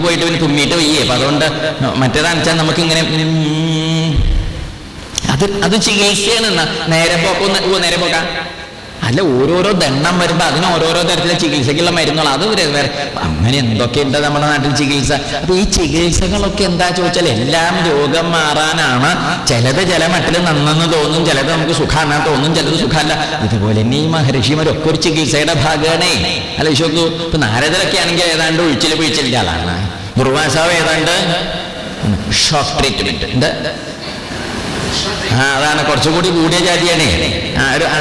മൂക്കി പോയിട്ട് പിന്നെ തുമ്മിയിട്ട് വയ്യേ. അപ്പൊ അതുകൊണ്ട് മറ്റേതാണെന്ന് വെച്ചാൽ നമുക്കിങ്ങനെ അത് അത് ചികിത്സയാണ് നേരെ പോക്കൊന്ന് നേരെ പോക്കാം. അല്ല ഓരോരോ ദണ്ണം വരുമ്പോൾ അതിന് ഓരോരോ തരത്തിലെ ചികിത്സയ്ക്കുള്ള മരുന്നുകൾ അത് വേറെ അങ്ങനെ എന്തൊക്കെയുണ്ട് നമ്മുടെ നാട്ടിൽ ചികിത്സ? അപ്പൊ ഈ ചികിത്സകളൊക്കെ എന്താ ചോദിച്ചാൽ എല്ലാം രോഗം മാറാനാണ്. ചിലത് ചില മട്ടിൽ നന്നെന്ന് തോന്നും ചിലത് നമുക്ക് സുഖാണ് തോന്നും ചിലത് സുഖമല്ല. ഇതുപോലെ തന്നെ ഈ മഹർഷിമാരൊക്കെ ഒരു ചികിത്സയുടെ ഭാഗമാണേ അല്ല വിശ്വക്കു ഇപ്പൊ നാരദരൊക്കെ ആണെങ്കിൽ ഏതാണ്ട് ഒഴിച്ചിൽ പിഴിച്ചിലിന്റെ ആളാണ്. ദുർവാസാവ് ഏതാണ്ട്? Shock treatment. എന്താ? ആ അതാണ്. കുറച്ചുകൂടി കൂടിയ ജാതിയാണ്.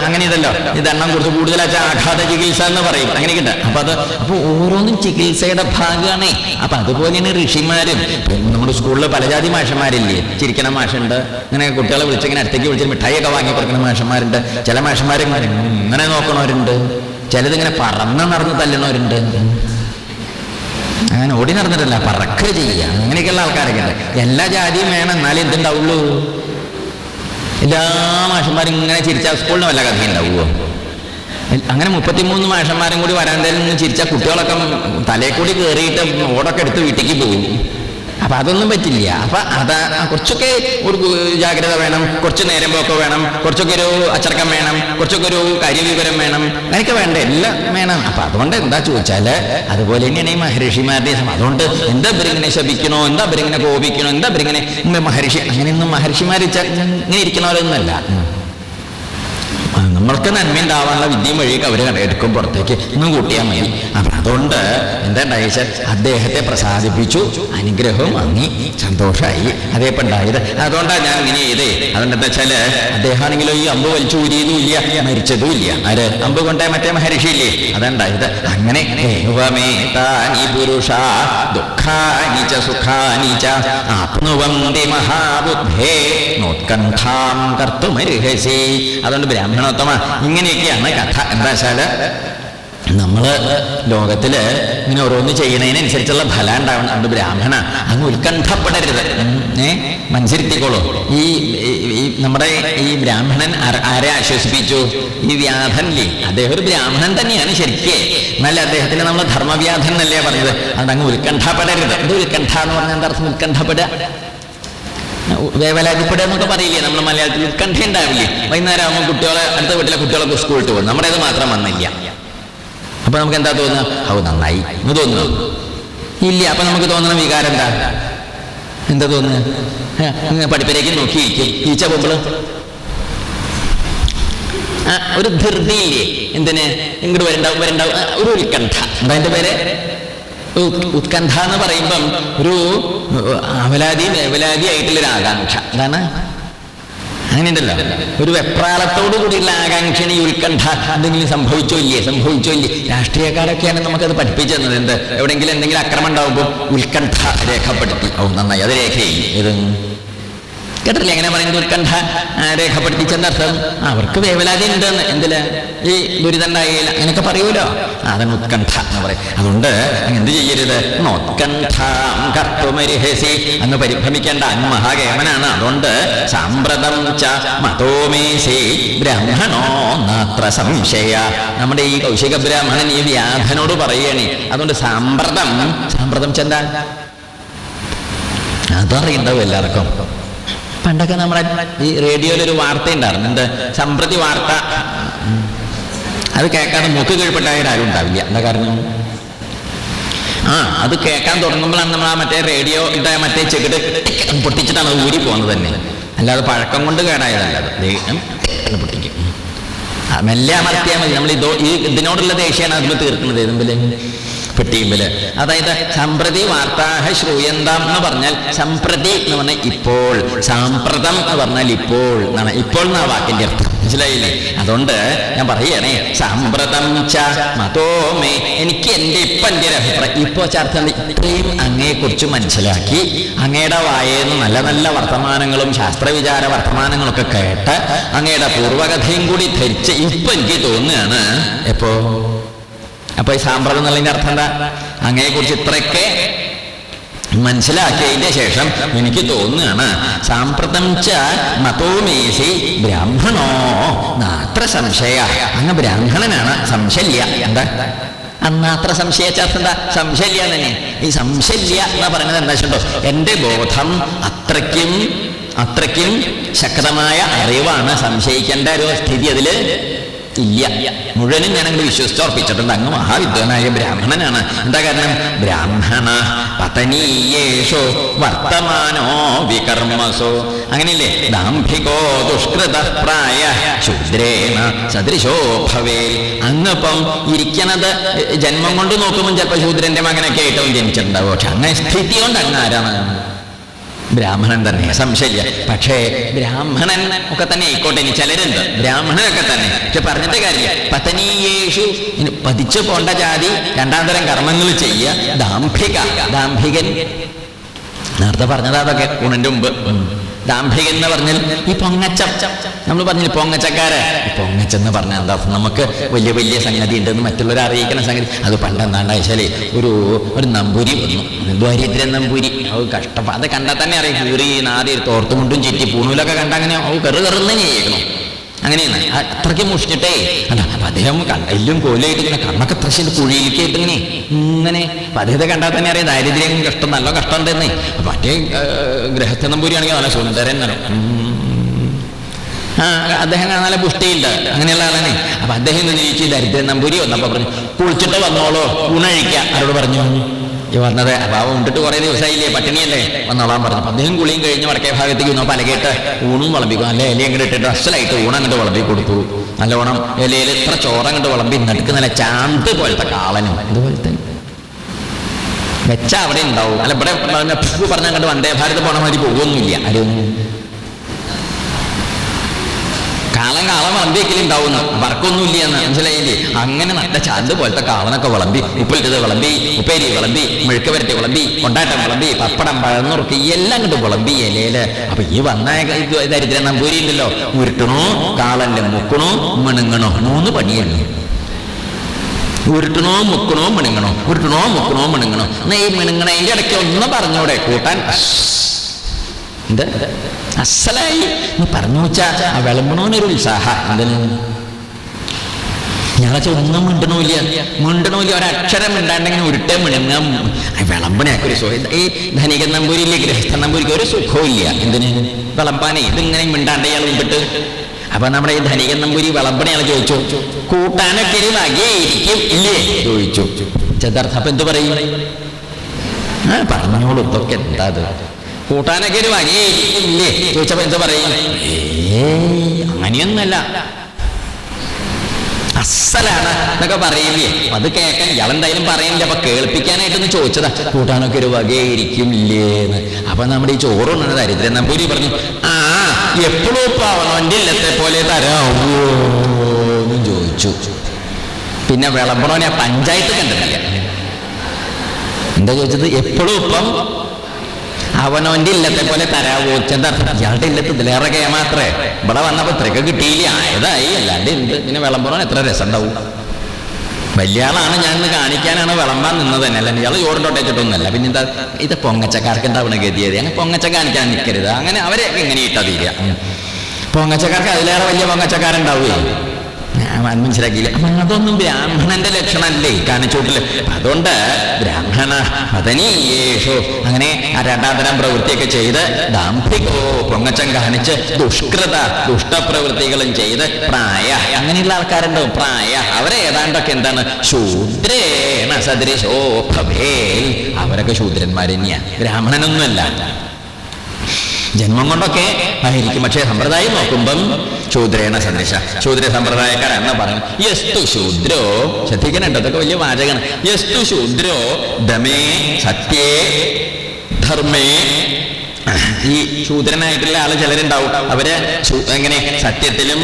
അങ്ങനെ ഇതല്ലോ. ഇതെണ്ണം കുറച്ച് കൂടുതലാച്ച ആഘാത ചികിത്സ എന്ന് പറയും. അങ്ങനെയൊക്കെ അപ്പൊ അത് അപ്പൊ ഓരോന്നും ചികിത്സയുടെ ഭാഗമാണ്. അപ്പൊ അതുപോലെയാണ് ഋഷിമാരും. നമ്മുടെ സ്കൂളിൽ പല ജാതി മാഷന്മാരില്ലേ? ചിരിക്കണ മാഷുണ്ട്. ഇങ്ങനെ കുട്ടികളെ വിളിച്ചിങ്ങനെ അടുത്തേക്ക് വിളിച്ചിട്ട് മിഠായിയൊക്കെ വാങ്ങി കൊടുക്കുന്ന മാഷന്മാരുണ്ട്. ചില മാഷന്മാരും ഇങ്ങനെ നോക്കണവരുണ്ട്. ചിലതിങ്ങനെ പറന്ന് നടന്ന് തല്ലണവരുണ്ട് അങ്ങനെ ഓടി നടന്നിട്ടല്ല പറക്കുക ചെയ്യുക. അങ്ങനെയൊക്കെയുള്ള ആൾക്കാരൊക്കെ ഉണ്ട്. എല്ലാ ജാതിയും വേണം. എന്നാലേ എന്തുണ്ടാവുള്ളൂ. എല്ലാ മാഷന്മാരും ഇങ്ങനെ ചിരിച്ചാൽ സ്കൂളിന് വല്ല കഥ ഉണ്ടാവുമോ അങ്ങനെ മുപ്പത്തിമൂന്ന് മാഷന്മാരും കൂടി വരാന്തയിൽ നിന്ന് ചിരിച്ച കുട്ടികളൊക്കെ തലേക്കൂടി കൂടി കയറിയിട്ട് ഓടൊക്കെ എടുത്ത് വീട്ടിലേക്ക് പോകും. അപ്പൊ അതൊന്നും പറ്റില്ല. അപ്പൊ അതാ കുറച്ചൊക്കെ ഒരു ജാഗ്രത വേണം കുറച്ച് നേരം പോക്ക് വേണം കുറച്ചൊക്കെ ഒരു അച്ചടക്കം വേണം കുറച്ചൊക്കെ ഒരു കാര്യവിവരം വേണം അങ്ങനെയൊക്കെ വേണ്ട എല്ലാം വേണം. അപ്പൊ അതുകൊണ്ട് എന്താ ചോദിച്ചാൽ അതുപോലെ തന്നെയാണ് ഈ മഹർഷിമാരുടെ അതുകൊണ്ട് എന്താ ഇവരിങ്ങനെ ശപിക്കണോ എന്താ ഇവരിങ്ങനെ കോപിക്കണോ എന്താ ഇങ്ങനെ മഹർഷി അങ്ങനെയൊന്നും മഹർഷിമാർ ഇങ്ങനെ ഇരിക്കണവരൊന്നുമല്ല. നമ്മൾക്ക് നന്മ ഉണ്ടാവാനുള്ള വിദ്യയും വഴിയൊക്കെ അവർ എടുക്കും പുറത്തേക്ക്. ഇന്ന് കൂട്ടിയാൽ മതി. അപ്പൊ അതുകൊണ്ട് എന്താ വെച്ചാൽ അദ്ദേഹത്തെ പ്രസാദിപ്പിച്ചു. അനുഗ്രഹവും വാങ്ങി. സന്തോഷമായി അതേപ്പം ഉണ്ടായത്. അതുകൊണ്ടാണ് ഞാൻ ഇങ്ങനെ ചെയ്തേ. അതുകൊണ്ട് എന്താ അദ്ദേഹം ആണെങ്കിലും ഈ അമ്പ് വലിച്ചു ഊരിയതും ഇല്ല മരിച്ചതും ഇല്ല ആര്? അമ്പ് കൊണ്ടേ മറ്റേ മഹർഷി ഇല്ലേ അതുണ്ടായത് അങ്ങനെ താനി പുരുഷ ദുഃഖാനി ച സുഖാനി ച. ആപ്നുവന്തി മഹാബുദ്ധേ നോത്കണ്ഠാം കർത്തുമർഹസി അതുകൊണ്ട് ബ്രാഹ്മണോത്തമ ഇങ്ങനെയൊക്കെയാണ് കഥ. എന്താ വെച്ചാൽ നമ്മൾ ലോകത്തിൽ ഇങ്ങനെ ഓരോന്ന് ചെയ്യുന്നതിനനുസരിച്ചുള്ള ഫലം ഉണ്ടാവണം. അത് ബ്രാഹ്മണ അങ്ങ് ഉത്കണ്ഠപ്പെടരുത്. ഏ? മനസ്സിരുത്തിക്കോളൂ ഈ നമ്മുടെ ഈ ബ്രാഹ്മണൻ ആര- ആശ്വസിപ്പിച്ചു? ഈ വ്യാധനില്ലേ അദ്ദേഹം ഒരു ബ്രാഹ്മണൻ തന്നെയാണ് ശരിക്കേ. എന്നാൽ അദ്ദേഹത്തിന് നമ്മൾ ധർമ്മവ്യാധൻ എന്നല്ലേ പറഞ്ഞത്? അതുകൊണ്ട് അങ്ങ് ഉത്കണ്ഠപ്പെടരുത്. എന്ത് ഉത്കണ്ഠ എന്ന് പറഞ്ഞാൽ എന്താ അർത്ഥം? ഉത്കണ്ഠപ്പെടുക വേവലാതിപ്പെടുക എന്നൊക്കെ പറയില്ലേ? നമ്മൾ മലയാളത്തിൽ കണ്ടേ ഉണ്ടാവില്ലേ? വൈകുന്നേരം ആകുമ്പോൾ കുട്ടികളെ അടുത്ത വീട്ടിലെ കുട്ടികളൊക്കെ സ്കൂളിൽ പോകും. നമ്മുടേത് മാത്രം വന്നില്ല. അപ്പൊ നമുക്ക് എന്താ തോന്നുക? ഓ നന്നായി. എന്ന് തോന്നുന്നു. ഇല്ല അപ്പൊ നമുക്ക് തോന്നുന്ന വികാരം എന്താ? എന്താ തോന്നുന്നത് പഠിപ്പിലേക്ക് നോക്കിയിരിക്കും. ഈച്ച പോകുമ്പോൾ? ഒരു ധൃതിയില്ലേ? എന്തിന്? ഇങ്ങോട്ട് വരണ്ടാവും വരണ്ടാവും ഒരു ഉത്കണ്ഠ. എന്താ അതിന്റെ പേര്? ഉത്കണ്ഠ എന്ന് പറയുമ്പം ഒരു അവലാതി വേവലാതി ആയിട്ടുള്ളൊരു ആകാംക്ഷ. എന്താണ്? അങ്ങനെയുണ്ടല്ലോ. ഒരു വെപ്രാളത്തോടു കൂടിയുള്ള ആകാംക്ഷണി ഉത്കണ്ഠ. എന്തെങ്കിലും സംഭവിച്ചോ ഇല്ലേ? സംഭവിച്ചോ ഇല്ലേ? രാഷ്ട്രീയക്കാരൊക്കെയാണ് നമുക്കത് പഠിപ്പിച്ചു തന്നത്. എന്ത്? എവിടെയെങ്കിലും എന്തെങ്കിലും അക്രമം ഉണ്ടാവുമ്പോൾ ഉത്കണ്ഠ രേഖപ്പെടുത്തി. ഓ നന്നായി. അത് രേഖയില്ലേ? ഇത് കേട്ടില്ലേ എങ്ങനെ പറയുന്നത് ഉത്കണ്ഠ? രേഖപ്പെടുത്തിച്ചെന്നർത്ഥം അവർക്ക് വേവലാതി ഉണ്ടെന്ന്. എന്തിൽ? ഈ ദുരിതണ്ടായില്ല അങ്ങനെയൊക്കെ പറയൂലോ അതാണ് ഉത്കണ്ഠ എന്ന് പറയും. അതുകൊണ്ട് എന്ത് ചെയ്യരുത്? നോത്കണ്ഠാം കർത്തുമരിഹസി അന്ന് പരിഭ്രമിക്കേണ്ട. അങ്ങ് മഹാകേമനാണ്. അതുകൊണ്ട് സാമ്പ്രതം ച മതോമേശി ബ്രാഹ്മണോ നാത്ര സംശയ. നമ്മുടെ ഈ കൗശിക ബ്രാഹ്മണൻ ഈ വ്യാധനോട് പറയണേ. അതുകൊണ്ട് സാമ്പ്രതം സാമ്പ്രതം ചെന്താ അതറിയണ്ടാവും എല്ലാവർക്കും. പണ്ടൊക്കെ നമ്മളെ ഈ റേഡിയോയിലൊരു വാർത്ത ഉണ്ടായിരുന്നു എന്ത്? സമ്പ്രതി വാർത്ത. അത് കേൾക്കാതെ മൂക്ക് കീഴ്പ്പെട്ടായാലും ഉണ്ടാവില്ല. എന്താ കാരണം? ആ അത് കേൾക്കാൻ തുടങ്ങുമ്പോഴാണ് നമ്മൾ ആ മറ്റേ റേഡിയോ ഇട്ട മറ്റേ ചെകിട് പൊട്ടിച്ചിട്ടാണ് അത് ഊരി പോകുന്നത് തന്നെ. അല്ലാതെ പഴക്കം കൊണ്ട് കേടായതല്ല അത്. പൊട്ടിക്കും. മെല്ലെ അമർത്തിയാൽ മതി. നമ്മൾ ഇതോ ഈ ഇതിനോടുള്ള ദേഷ്യമാണ് അതിൽ തീർക്കുന്നത്. ഏതുമ്പിൽ പെട്ടിയുമ്പിൽ അതായത് സമ്പ്രതി വാർത്താഹ ശ്രൂയന്താം എന്ന് പറഞ്ഞാൽ സമ്പ്രതി എന്ന് പറഞ്ഞാൽ ഇപ്പോൾ സാമ്പ്രതം എന്ന് പറഞ്ഞാൽ ഇപ്പോൾ എന്നാണ്. ഇപ്പോൾ എന്നാ വാക്കിന്റെ അർത്ഥം? മനസ്സിലായില്ലേ? അതുകൊണ്ട് ഞാൻ പറയണേ സാമ്പ്രതം ച മതോമേ എനിക്ക് എന്റെ ഇപ്പൊ എന്റെ ഒരു അഭിപ്രായം. ഇപ്പൊ ചർച്ച ഇത്രയും അങ്ങയെക്കുറിച്ച് മനസ്സിലാക്കി അങ്ങയുടെ വായേന്ന് നല്ല നല്ല വർത്തമാനങ്ങളും ശാസ്ത്രവിചാര വർത്തമാനങ്ങളൊക്കെ കേട്ട് അങ്ങയുടെ പൂർവകഥയും കൂടി ധരിച്ച് ഇപ്പൊ എനിക്ക് തോന്നുകയാണ് എപ്പോ? അപ്പൊ ഈ സാമ്പ്രതം എന്നുള്ളതിന്റെ അർത്ഥം എന്താ? അങ്ങയെക്കുറിച്ച് ഇത്രയൊക്കെ മനസ്സിലാക്കിയതിന്റെ ശേഷം എനിക്ക് തോന്നുകയാണ് സാമ്പ്രതം ച മതോമേസി ബ്രാഹ്മണോ നാത്ര സംശയ. അങ്ങ് ബ്രാഹ്മണനാണ് സംശല്യ. എന്താ? അന്നാത്ര സംശയിച്ചാത്ത സംശല്യ തന്നെ ഈ സംശല്യ എന്ന് പറയുന്നത് എന്താ വെച്ചോ എന്റെ ബോധം അത്രയ്ക്കും അത്രയ്ക്കും ശക്തമായ അറിവാണ് സംശയിക്കേണ്ട ഒരു സ്ഥിതി അതിൽ ഇല്ല. മുഴുവനും ഞാൻ അങ്ങ് വിശ്വസിച്ചുറപ്പിച്ചിട്ടുണ്ട് അങ്ങ് മഹാവിദ്വാനായ ബ്രാഹ്മണനാണ്. എന്താ കാരണം? ബ്രാഹ്മണ പതനീയേഷോ വർത്തമാനോ വികർമ്മസോ. അങ്ങനെയല്ലേ? ദാംഭികോ ദുഷ്കൃത പ്രായ ശൂദ്രേണ സദൃശോ ഭവേ അങ്ങിപ്പം ഇരിക്കണത് ജന്മം കൊണ്ട് നോക്കുമ്പോൾ ചിലപ്പോൾ ശൂദ്രന്റെ മകനൊക്കെ ആയിട്ടും ജനിച്ചിട്ടുണ്ടാവും. പക്ഷെ അങ്ങനെ സ്ഥിതി കൊണ്ട് അങ്ങ് ആരാണ്? ബ്രാഹ്മണൻ തന്നെ സംശയമില്ല. പക്ഷേ ബ്രാഹ്മണൻ ഒക്കെ തന്നെ ആയിക്കോട്ടെ ഇനി ചിലരുണ്ട്. ബ്രാഹ്മണനൊക്കെ തന്നെ. പക്ഷെ പറഞ്ഞിട്ട് കാര്യം പതനീയേഷു ഇനി പതിച്ചു പോണ്ട ജാതി രണ്ടാം തരം കർമ്മങ്ങൾ ചെയ്യുക ദാംഭിക ദാംഭികൻ നേരത്തെ പറഞ്ഞതാ അതൊക്കെ ഗുണന്റെ മുമ്പ്. ദാംഭികൻ എന്ന് പറഞ്ഞാൽ ഈ പൊങ്ങച്ച. നമ്മൾ പറഞ്ഞില്ല പൊങ്ങച്ചക്കാര്? പൊങ്ങച്ചെന്ന് പറഞ്ഞാൽ എന്താ? നമുക്ക് വലിയ വലിയ സംഗതി ഉണ്ടെന്ന് മറ്റുള്ളവരെ അറിയിക്കുന്ന സംഗതി. അത് പണ്ട് എന്താണ്ടാ ഒരു ഒരു നമ്പൂരി വന്നു. ദാരിദ്ര്യ നമ്പൂരി? അത് കഷ്ടപ്പാ. അത് കണ്ടാൽ തന്നെ അറിയാം. കീറി നാരി തോർത്തുമുണ്ടും ചുറ്റി പൂണൂലൊക്കെ കണ്ട അങ്ങനെ കെറു കെറുന്ന് ചെയ്യണം അങ്ങനെയാണ്. അത്രയ്ക്ക് മുഷിഞ്ഞിട്ടേ. അല്ല അപ്പൊ അദ്ദേഹം കണ്ണെല്ലും കോലായിട്ട് ഇങ്ങനെ കണ്ണൊക്കെ പ്രശ്നം കുഴിയിലേക്ക് ആയിട്ട് ഇങ്ങനെ ഇങ്ങനെ അപ്പൊ അദ്ദേഹത്തെ കണ്ടാൽ തന്നെ അറിയാം ദാരിദ്ര്യം കഷ്ടം നല്ല കഷ്ടം ഉണ്ടെന്നേ മറ്റേ ഗ്രഹസ്ഥ നമ്പൂരിയാണെങ്കിൽ നല്ല സുന്ദരൻ അദ്ദേഹം നല്ല പുഷ്ടിയുണ്ട് അങ്ങനെയുള്ള ആളാണ്. അപ്പൊ അദ്ദേഹം ചോദിച്ചു ദരിദ്രൻ നമ്പൂരി വന്നപ്പോ പറഞ്ഞു കുളിച്ചിട്ട് വന്നോളോ ഊണഴിക്ക അവരോട് പറഞ്ഞു? വന്നത്. അഭാവം ഉണ്ടിട്ട് കുറെ ദിവസമായില്ലേ പട്ടിണിയല്ലേ? വന്നോളാൻ പറഞ്ഞു. അപ്പം അദ്ദേഹം കുളിയും കഴിഞ്ഞ് വടക്കേ ഭാഗത്തേക്ക് വന്നു. പലകേട്ട് ഊണും വിളമ്പിക്കും. അല്ലെ? ഇല അങ്ങോട്ട് ഇട്ടിട്ട് അസലായിട്ട് ഊണ് അങ്ങോട്ട് വിളമ്പി കൊടുത്തു. നല്ലോണം ഇലയിൽ ഇത്ര ചോറങ്ങോട്ട് വിളമ്പി നടുക്ക് നല്ല ചാന്ത് പോലത്തെ കാളനും. ഇതുപോലത്തെ. വെച്ച അവിടെ ഉണ്ടാവും. അല്ല ഇവിടെ പറഞ്ഞ അങ്ങോട്ട് വന്ദേ ഭാരത് പോണ മാതിരി പോകുമൊന്നുമില്ല ആരും കാലം കാളം ഉണ്ടാവുന്ന വർക്കൊന്നുമില്ല എന്ന് മനസ്സിലായില്ലേ? അങ്ങനെ നല്ല ചാന്ത് പോലത്തെ കാളനൊക്കെ വിളമ്പി ഉപ്പിലിട്ടത് വിളമ്പി ഉപ്പേരി വിളമ്പി മെഴുക്ക് വരട്ടി വിളമ്പി കൊണ്ടാട്ടം വിളമ്പി പപ്പടം പഴന്നുറുക്കി എല്ലാം കണ്ട് വിളമ്പി ഇലയിൽ. അപ്പൊ ഈ വന്ന ദരിദ്രം നമ്പൂരി ഉണ്ടല്ലോ. ഉരുട്ടണോ കാളന്റെ മുക്കണോ മണുങ്ങണോ മൂന്ന് പണിയല്ലേ ഉരുട്ടണോ മുക്കണോ മിണുങ്ങണോ ഉരുട്ടണോ മുക്കണോ മിണുങ്ങണോ. എന്നാ ഈ മിണുങ്ങണതിന്റെ ഇടയ്ക്ക് ഒന്ന് പറഞ്ഞൂടെ കൂട്ടാൻ. എന്ത്? അസലായി നീ പറഞ്ഞു വെച്ചാ ആ വിളമ്പണോനൊരു ഉത്സാഹ. എന്തിന് ഞങ്ങളെ ഒന്നും മിണ്ടണമില്ല മിണ്ടണമില്ല ഒരക്ഷരം മിണ്ടാണ്ടെങ്കിൽ ഉരുട്ടേ മിണുങ്ങ വിളമ്പണയൊക്കെ ഒരു സുഖം. ഈ ധനികൻ നമ്പൂരില്ലേ ഗ്രഹസ്ഥ നമ്പൂരിക്ക് ഒരു സുഖവും ഇല്ല. എന്തിന്? വിളമ്പാനേ. ഇതിങ്ങനെ മിണ്ടാണ്ട് ഇയാൾ മുമ്പിട്ട് അപ്പൊ നമ്മുടെ ഈ ധനികൻ നമ്പൂരി വിളമ്പണയാൾ ചോദിച്ചു കൂട്ടാനൊക്കെ ഒരു വകയായിരിക്കും ഇല്ലേ? ചോദിച്ചു. ചെതർത്ഥ അപ്പൊ എന്ത് പറയും? പറഞ്ഞോളൂ. ഇതൊക്കെ എന്താ അത് കൂട്ടാനൊക്കെ ഒരു വകയായിരിക്കില്ലേ ചോദിച്ചപ്പോ എന്താ പറയും. അങ്ങനെയൊന്നല്ല അസലാണ് എന്നൊക്കെ പറയില്ലേ? അത് കേൾക്കാൻ ഇയാളെന്തായാലും പറയുന്നില്ല അപ്പൊ കേൾപ്പിക്കാനായിട്ടൊന്ന് ചോദിച്ചതാ. കൂട്ടാനൊക്കെ ഒരു വകയായിരിക്കും ഇല്ലേന്ന് അപ്പൊ നമ്മുടെ ഈ ചോറുണ്ണ ദരിദ്രൻ നമ്പൂരി പറഞ്ഞു ആ എപ്പോഴും ഇപ്പൊ വണ്ടി ഇല്ലത്തെ പോലെ തരാവോ? എന്നും ചോദിച്ചു. പിന്നെ വിളമ്പണോനെ പഞ്ചായത്ത് കണ്ടിട്ടില്ല. എന്താ ചോദിച്ചത്? എപ്പോഴും ഇപ്പം അവനവന്റെ ഇല്ലത്തെ പോലെ തരാവോ ചെന്താ ഇയാളുടെ ഇല്ലത്ത് ഇതിലേറെ കേമാത്രേ ഇവിടെ വന്നപ്പോ ഇത്രയൊക്കെ കിട്ടിയില്ല. ആയതായി. അല്ലാണ്ട് എന്ത്? പിന്നെ വിളമ്പുറാൻ എത്ര രസം ഉണ്ടാവും വലിയ ആളാണ് ഞാൻ കാണിക്കാനാണ് വിളമ്പാൻ നിന്നത് തന്നെ. അല്ല ഇയാൾ ചോറിന്റെ പിന്നെ എന്താ ഇത് പൊങ്ങച്ചക്കാർക്ക് എന്താവണ ഗതിയത് അങ്ങനെ പൊങ്ങച്ച കാണിക്കാൻ നിൽക്കരുത്. അങ്ങനെ അവരെ ഇങ്ങനെ ഇട്ടാ. പൊങ്ങച്ചക്കാർക്ക് അതിലേറെ വലിയ പൊങ്ങച്ചക്കാരുണ്ടാവുകയും ഞാൻ മനസ്സിലാക്കിയില്ല അതൊന്നും ബ്രാഹ്മണന്റെ ലക്ഷണമല്ലേ? കാണിച്ചോട്ടില്ല അതുകൊണ്ട് ബ്രാഹ്മണ പതനീയേഷു അങ്ങനെ രണ്ടാംതരം പ്രവൃത്തിയൊക്കെ ചെയ്ത് ദാമ്പികോ പൊങ്ങച്ചം കാണിച്ച് ദുഷ്കൃത ദുഷ്ടപ്രവൃത്തികളും ചെയ്ത് പ്രായ അങ്ങനെയുള്ള ആൾക്കാരുണ്ടോ പ്രായ അവരെ ഏതാണ്ടൊക്കെ എന്താണ്? ശൂദ്രേണ സദൃശോ ഭവേൽ. അവരൊക്കെ ശൂദ്രന്മാർ തന്നെയാ ബ്രാഹ്മണനൊന്നുമല്ല. ജന്മം കൊണ്ടൊക്കെ ആയിരിക്കും. പക്ഷേ സമ്പ്രദായം നോക്കുമ്പം ശൂദ്രേണ സന്ദേശ. ശൂദ്ര സമ്പ്രദായക്കാരെന്ന് പറയും യസ്തു ശൂദ്രോ ശ്രദ്ധിക്കണുണ്ട് അതൊക്കെ വലിയ വാചകമാണ്. യസ്തു ശൂദ്രോ ദമേ സത്യേ ധർമ്മേ. ഈ ശൂദ്രനായിട്ടുള്ള ആൾ ചിലരുണ്ടാവും. അവർ എങ്ങനെ? സത്യത്തിലും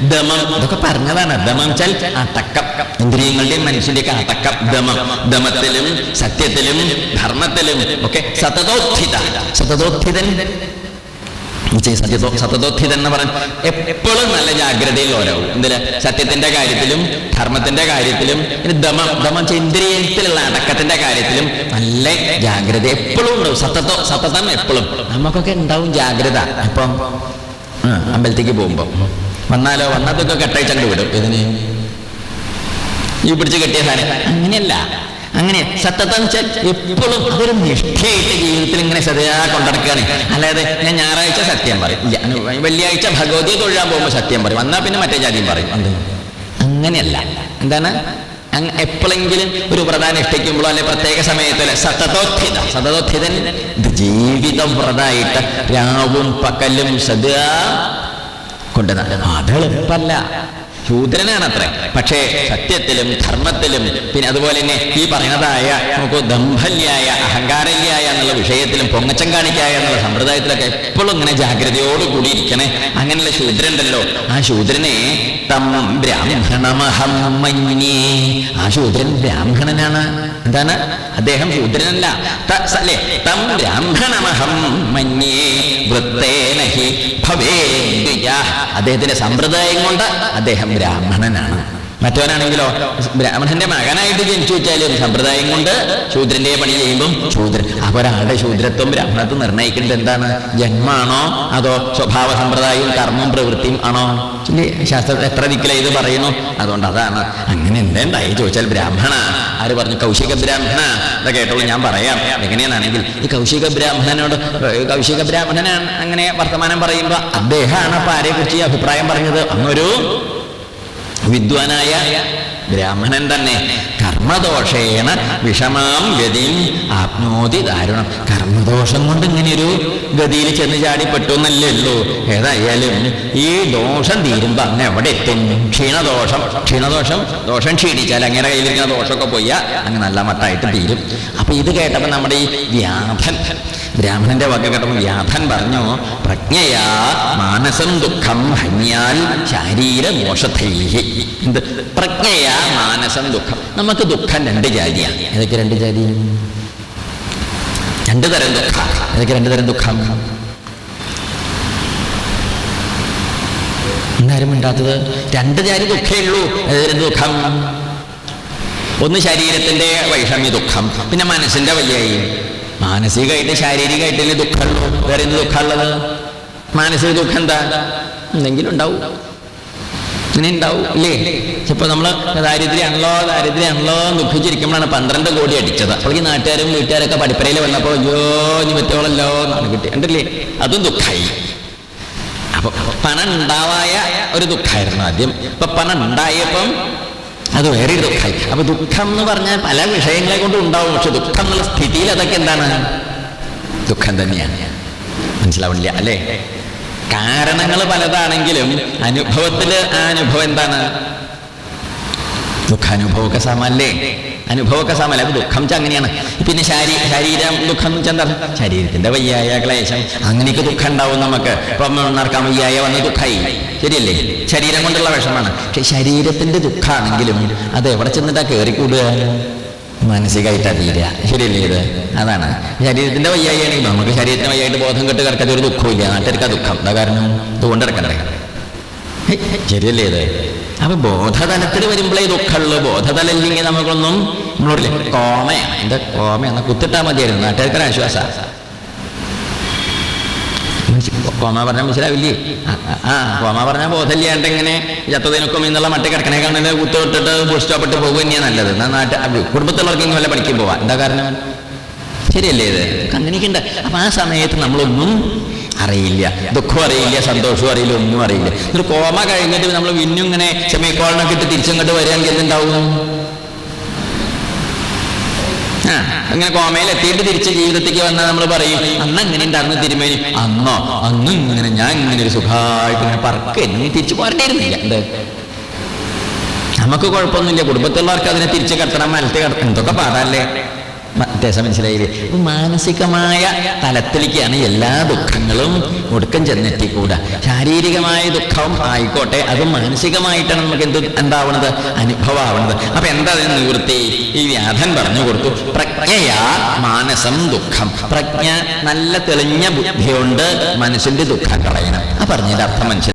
ദമം ഇതൊക്കെ പറഞ്ഞതാണ്. ദമം വെച്ചാൽ അടക്കം. ഇന്ദ്രിയങ്ങളുടെയും മനുഷ്യന്റെയൊക്കെ അടക്കം. ദമം ദമത്തിലും സത്യത്തിലും ധർമ്മത്തിലും ഒക്കെ സതതോത്ഥിത. സതതോത്ഥിതൻ സതതോത്ഥിതൻ എന്ന് പറഞ്ഞ എപ്പോഴും നല്ല ജാഗ്രതയിൽ ഓരോ എന്തിന്? സത്യത്തിന്റെ കാര്യത്തിലും ധർമ്മത്തിന്റെ കാര്യത്തിലും പിന്നെ ദമം ദമം ഇന്ദ്രിയത്തിലുള്ള അടക്കത്തിന്റെ കാര്യത്തിലും നല്ല ജാഗ്രത എപ്പോഴും ഉണ്ടാവും. സത്യത്തോ സത്തതം എപ്പോഴും. നമുക്കൊക്കെ ഉണ്ടാവും ജാഗ്രത. അപ്പം അമ്പലത്തേക്ക് പോകുമ്പോ. വന്നാലോ? വന്നതൊക്കെ കെട്ടയിച്ചു വിടും. ഇതിന് ഈ പിടിച്ച് കെട്ടിയ സാധനം. അങ്ങനെയല്ല. അങ്ങനെ സത്യത്തെ വെച്ചാൽ എപ്പോഴും അതൊരു നിഷ്ഠയായിട്ട് ജീവിതത്തിൽ ഇങ്ങനെ ശ്രദ്ധയാ കൊണ്ടിടക്കുകയാണ് അല്ലാതെ ഞാൻ ഞായറാഴ്ച സത്യം പറയും. വെള്ളിയാഴ്ച ഭഗവതി തൊഴാൻ പോകുമ്പോൾ സത്യം പറയും. വന്നാൽ പിന്നെ മറ്റേ ജാതിയും പറയും. എന്ത്? അങ്ങനെയല്ല. എന്താണ്? എപ്പോഴെങ്കിലും ഒരു പ്രധാന ഇഷ്ടിക്കുമ്പോഴോ അല്ലെ പ്രത്യേക സമയത്തോ സതതോത്ഥിത. സതതോത്ഥിതൻ ജീവിതം വ്രതായിട്ട് രാവും പകലും സദാ കൊണ്ട് അതെളുപ്പല്ല ശൂദ്രനാണ് അത്ര പക്ഷേ സത്യത്തിലും ധർമ്മത്തിലും പിന്നെ അതുപോലെ തന്നെ ഈ പറഞ്ഞതായ നമുക്ക് ദമ്പല്യായ അഹങ്കാരല്യായ എന്നുള്ള വിഷയത്തിലും പൊങ്ങച്ചം കാണിക്കുക എന്നുള്ള സമ്പ്രദായത്തിലൊക്കെ എപ്പോഴും ഇങ്ങനെ ജാഗ്രതയോട് കൂടി ഇരിക്കണേ അങ്ങനെയുള്ള ശൂദ്രണ്ടല്ലോ ആ ശൂദ്രനെ തം ബ്രാഹ്മണമഹം മന്യേ ആ ശൂദ്രൻ ബ്രാഹ്മണനാണ്. എന്താണ്? അദ്ദേഹം ശൂദ്രനല്ല. അല്ലേ? തം ബ്രാഹ്മണമഹം മന്യേ വൃത്തേനഹി ഭവേ അദ്ദേഹത്തിന്റെ സമ്പ്രദായം കൊണ്ട് അദ്ദേഹം ബ്രാഹ്മണനാണ്. മറ്റവനാണെങ്കിലോ ബ്രാഹ്മണന്റെ മകനായിട്ട് ജനിച്ചു വെച്ചാലും സമ്പ്രദായം കൊണ്ട് ശൂദ്രന്റെ പണി ചെയ്യുമ്പം ശൂദ്രൻ അപ്പൊ ഒരാളുടെ ശൂദ്രത്വം ബ്രാഹ്മണത്വം നിർണയിക്കുന്നത് എന്താണ്? ജന്മാണോ അതോ സ്വഭാവ സമ്പ്രദായവും കർമ്മം പ്രവൃത്തിയും ആണോ? ശാസ്ത്ര എത്ര ദിക്കില ഇത് പറയുന്നു? അതുകൊണ്ട് അതാണ്. അങ്ങനെ എന്തുണ്ടായി ചോദിച്ചാൽ ബ്രാഹ്മണ. ആര് പറഞ്ഞു? കൗശിക ബ്രാഹ്മണ? ഇതൊക്കെ കേട്ടോളൂ ഞാൻ പറയാം. എങ്ങനെയാണെങ്കിൽ ഈ കൗശിക ബ്രാഹ്മണനോട് കൗശിക ബ്രാഹ്മണനാണ് അങ്ങനെ വർത്തമാനം പറയുമ്പോൾ അദ്ദേഹമാണ് അപ്പൊ ആരെ കുറിച്ച് അഭിപ്രായം പറഞ്ഞത്? അങ്ങൊരു വിദ്വാനായ ബ്രാഹ്മണൻ തന്നെ. കർമ്മദോഷേണ വിഷമാം ഗതി. ആപ്നോതി ദാരുണം. കർമ്മദോഷം കൊണ്ട് ഇങ്ങനെ ഒരു ഗതിയിൽ ചെന്ന് ചാടിപ്പെട്ടു എന്നല്ലേ ഉള്ളൂ. ഏതായാലും ഈ ദോഷം തീരുമ്പോ അങ്ങ് എവിടെ എത്തും? ക്ഷീണദോഷം. ക്ഷീണദോഷം ദോഷം ക്ഷീണിച്ചാൽ അങ്ങനെ കയ്യിലിരിക്കുന്ന ദോഷമൊക്കെ പോയാ അങ്ങ് നല്ല മട്ടായിട്ട് തീരും. അപ്പൊ ഇത് കേട്ടപ്പോ നമ്മുടെ ഈ വ്യാധൻ ബ്രാഹ്മണന്റെ വാക്ക് കേട്ടപ്പോൾ വ്യാധൻ പറഞ്ഞു പ്രജ്ഞയാ മാനസം ദുഃഖം ഹന്യാൽ ശാരീര മോഷധൈ എന്ത്? പ്രജ്ഞയാ മാനസം ദുഃഖം. നമുക്ക് ദുഃഖം രണ്ട് ജാതിയാണ്. ഏതൊക്കെ രണ്ട് ജാതി രണ്ട് തരം ദുഃഖം. ഏതൊക്കെ രണ്ട് തരം ദുഃഖം? എന്തായാലും മിണ്ടാത്തത് രണ്ട് ജാതി ദുഃഖേ ഉള്ളൂ. ഏതൊരു ദുഃഖം? ഒന്ന് ശരീരത്തിന്റെ വൈഷമ്യ ദുഃഖം പിന്നെ മനസ്സിന്റെ വയ്യായി മാനസികമായിട്ട് ശാരീരികമായിട്ട് ദുഃഖമുള്ളൂ വേറെ എന്ത് ദുഃഖമുള്ളത് മാനസിക ദുഃഖം എന്താ? എന്തെങ്കിലും ഉണ്ടാവും. ഇങ്ങനെ ഉണ്ടാവും ഇല്ലേ? ഇപ്പൊ നമ്മൾ ദാരിദ്ര്യമാണല്ലോ ദാരിദ്ര്യമാണല്ലോ ദുഃഖിച്ചിരിക്കുമ്പോഴാണ് പന്ത്രണ്ട് കോടി അടിച്ചത്. അപ്പോൾ ഈ നാട്ടുകാരും വീട്ടുകാരൊക്കെ പഠിപ്പരയിൽ വന്നപ്പോൾ ഇനി പറ്റോളല്ലോ എന്നാണ് കിട്ടി. കണ്ടില്ലേ അതും ദുഃഖമായി അപ്പൊ പണം ഉണ്ടാവായ ഒരു ദുഃഖമായിരുന്നു ആദ്യം. ഇപ്പൊ പണം ഉണ്ടായപ്പം അത് വേറെ ദുഃഖമായി അപ്പൊ ദുഃഖം എന്ന് പറഞ്ഞാൽ പല വിഷയങ്ങളെ കൊണ്ട് ഉണ്ടാവും. പക്ഷെ ദുഃഖം എന്നുള്ള സ്ഥിതിയിൽ അതൊക്കെ എന്താണ്? ദുഃഖം തന്നെയാണ്. മനസ്സിലാവണില്ല അല്ലേ? കാരണങ്ങൾ പലതാണെങ്കിലും അനുഭവത്തിൽ ആ അനുഭവം എന്താണ്? ദുഃഖാനുഭവമൊക്കെ സമല്ലേ? അനുഭവമൊക്കെ സമല്ല? അപ്പൊ ദുഃഖം വെച്ചാൽ അങ്ങനെയാണ്. പിന്നെ ശാരീ ശരീരം ദുഃഖം എന്ന് വെച്ചാൽ എന്താ? ശരീരത്തിന്റെ വയ്യായ ക്ലേശം. അങ്ങനെയൊക്കെ ദുഃഖം ഉണ്ടാവും നമുക്ക്. ഇപ്പം വയ്യായ വന്ന് ദുഃഖമായി ശരിയല്ലേ? ശരീരം കൊണ്ടുള്ള വിഷമാണ് പക്ഷെ ശരീരത്തിന്റെ ദുഃഖമാണെങ്കിലും അത് എവിടെ ചെന്നിട്ടാ കയറിക്കൂടുക മാനസികമായിട്ടാ തീരുക ശരിയല്ലേ ഇത്? അതാണ്. ശരീരത്തിന്റെ വയ്യായാണെങ്കിൽ നമുക്ക് ശരീരത്തിന് വയ്യായിട്ട് ബോധം കെട്ട് കിടക്കാത്ത ഒരു ദുഃഖമില്ല നാട്ടുകാർക്ക് ആ ദുഃഖം. എന്താ കാരണം? ഇതുകൊണ്ട് കിടക്കണ്ടേ? ശരിയല്ലേ ഇത്? അപ്പൊ ബോധതലത്തിൽ വരുമ്പോഴേ ദുഃഖമുള്ളൂ. ബോധതലം ഇല്ലെങ്കിൽ നമുക്കൊന്നും നമ്മളോടില്ലേ കോമയാണ്. എന്താ കോമയാണ് കുത്തിട്ടാൽ മതിയായിരുന്നു. നാട്ടുകാർക്ക് ആശ്വാസ. കോമ പറഞ്ഞാൽ മനസ്സിലാവില്ലേ? ആ, കോമ പറഞ്ഞാൽ ബോധമില്ലാണ്ട് ഇങ്ങനെ ചത്തതിനൊക്കെ എന്നുള്ള മട്ടി കിടക്കണേ കാണുന്നത് കുത്തോട്ടിട്ട് ബുൾ സ്റ്റോപ്പിട്ട് പോകുക തന്നെയാണ് നല്ലത്. നാട്ട് കുടുംബത്തിലുള്ളവർക്ക് ഇങ്ങനെ വല്ല പണിക്കും പോവാം. എന്താ കാരണം? ശരിയല്ലേ ഇത്? അങ്ങനെയൊക്കെ അപ്പൊ ആ സമയത്ത് നമ്മളൊന്നും അറിയില്ല. ദുഃഖം അറിയില്ല സന്തോഷവും അറിയില്ല ഒന്നും അറിയില്ല. ഒരു കോമ കഴിഞ്ഞിട്ട് നമ്മൾ പിന്നും ഇങ്ങനെ സെമിക്കോളിനൊക്കെ ഇട്ട് തിരിച്ചങ്ങോട്ട് വരികയാണെങ്കിൽ എന്തുണ്ടാവും? അങ്ങനെ കോമയിൽ എത്തിയിട്ട് തിരിച്ച് ജീവിതത്തേക്ക് വന്നാൽ നമ്മൾ പറയും അന്ന് എങ്ങനെ ഉണ്ടായിരുന്നു തിരുമേനി. അന്നോ? അന്ന് ഇങ്ങനെ ഞാൻ ഇങ്ങനെ ഒരു സുഖമായിട്ട് ഇങ്ങനെ പറക്കെ. എന്നെ തിരിച്ചു പോരണ്ടിരുന്നില്ല എന്ത്? നമുക്ക് കുഴപ്പമൊന്നുമില്ല. കുടുംബത്തിലുള്ളവർക്ക് അതിനെ തിരിച്ച് കെട്ടണം മനസ്സിൽ കടത്തണം എന്തൊക്കെ പാടല്ലേ? വ്യത്യാസം മനസ്സിലായില്ലേ മാനസികമായ തലത്തിലേക്കാണ് എല്ലാ ദുഃഖങ്ങളും ഒടുക്കം ചെന്നെത്തിക്കൂട. ശാരീരികമായ ദുഃഖം ആയിക്കോട്ടെ അത് മാനസികമായിട്ടാണ് നമുക്ക് എന്ത് എന്താവണത്? അനുഭവമാവണത് അപ്പൊ എന്താ അതിന് നിവൃത്തി? ഈ വ്യാധൻ പറഞ്ഞു കൊടുത്തു. പ്രജ്ഞയാ മാനസം ദുഃഖം. പ്രജ്ഞ നല്ല തെളിഞ്ഞ ബുദ്ധിയുണ്ട് മനസ്സിന്റെ ദുഃഖം കളയണം. ആ പറഞ്ഞതിന്റെ അർത്ഥം മനസ്സിലായി.